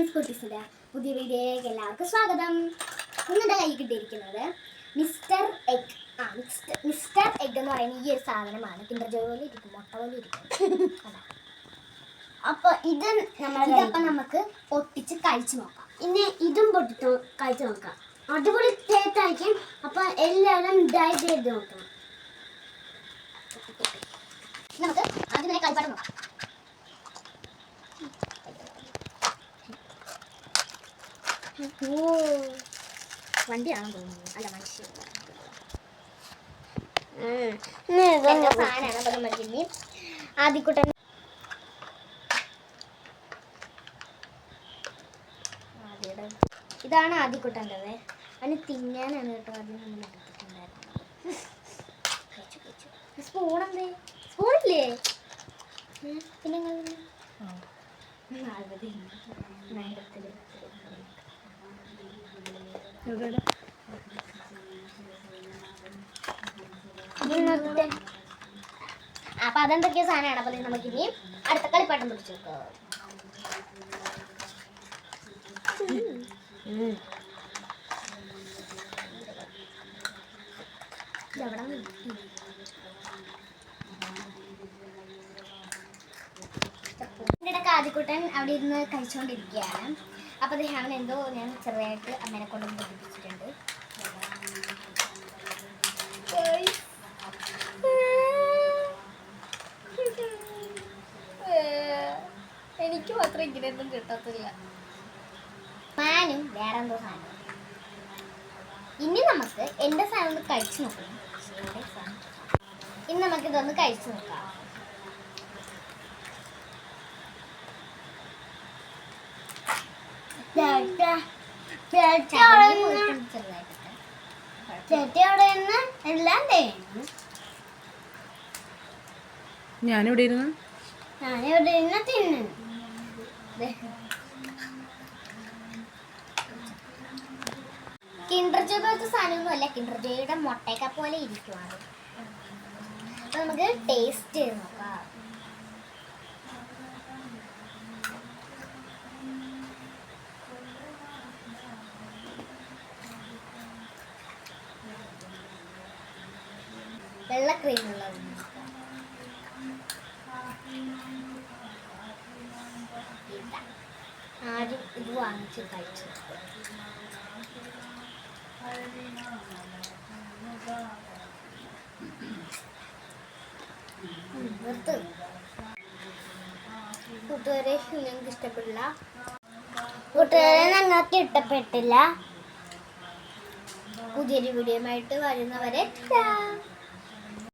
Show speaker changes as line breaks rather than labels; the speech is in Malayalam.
ഫ്രണ്ട്സ് കുട്ടീസിന്റെ പുതിയ വീഡിയോയിലേക്ക് എല്ലാവർക്കും സ്വാഗതം. ഇന്നിന്റെ കൈ കിട്ടിയിരിക്കുന്നത് മിസ്റ്റർ എഗ്. ആ മിസ്റ്റർ മിസ്റ്റർ എഗ് എന്ന് പറയുന്ന ഈ ഒരു സാധനമാണ്. കിണ്ടർ ജോയ് പോലെ ഇരിക്കും മുട്ട പോലെ ഇരിക്കും.
അപ്പൊ ഇത് നമ്മൾ
ഇതപ്പം നമുക്ക് പൊട്ടിച്ച് കഴിച്ചു നോക്കാം.
ഇനി ഇതും പൊട്ടിട്ട് കഴിച്ചു നോക്കാം. അടിപൊളി തേത്തായിരിക്കും അപ്പൊ എല്ലാവരും ട്രൈ ചെയ്ത് നോക്കണം.
ഇനി നമുക്ക് ആദ്യം കഴിപ്പാട് നോക്കാം. ഓ വണ്ടിയാണെന്ന് തോന്നുന്നു. അല്ല സാധനമാണ് ആദ്യക്കുട്ടൻ ആദ്യയുടെ. ഇതാണ് ആദ്യക്കുട്ടന്റെത് അതിന് തിന്നാനാണ് കേട്ടോ ആദ്യം നമ്മൾ എടുത്തിട്ടുണ്ടായിരുന്നത് സ്പൂണില്ലേ ഉം, പിന്നെ അപ്പൊ അതെന്തൊക്കെയോ സാധനമാണ്. അപ്പൊ നമുക്ക് ഇനി അടുത്ത കളിപ്പാട്ടം പിടിച്ചു നോക്കാം. എന്റെ അവിടെ ഇരുന്ന് കഴിച്ചുകൊണ്ടിരിക്കുകയാണ് അപ്പോൾ അത് അവൻ എന്തോ ഞാൻ ചെറുതായിട്ട് അമ്മേനെ കൊണ്ട് പഠിപ്പിച്ചിട്ടുണ്ട്. എനിക്ക് മാത്രം ഇങ്ങനെയൊന്നും കിട്ടത്തില്ല. മാനും വേറെ എന്തോ സാധനം. ഇനി നമുക്ക് എന്റെ സാധനം കഴിച്ചു നോക്കണം. ഇനി നമുക്ക് ഇതൊന്ന് കഴിച്ചു നോക്കാം.
ഞാനിവിടെ ഇരുന്ന്.
ഞാനിവിടെ ഇരുന്ന് തിന്നു
കിൻഡർ ജോ പോലത്തെ സാധനമൊന്നും കിൻഡർ ജോയുടെ മുട്ടയൊക്കെ പോലെ ഇരിക്കുവാണ്. അപ്പൊ നമുക്ക് ടേസ്റ്റ് ചെയ്ത് നോക്കാം. വെള്ള ക്രീം ഉള്ളത് ആദ്യം ഇത് വാങ്ങിച്ച് കഴിച്ചു കൂട്ടുകാരെ ഞങ്ങൾക്ക് ഇഷ്ടപ്പെടില്ല
കൂട്ടുകാരെ ഞങ്ങൾക്ക് ഇഷ്ടപ്പെട്ടില്ല.
പുതിയൊരു വീഡിയോ ആയിട്ട് വരുന്നവരെ.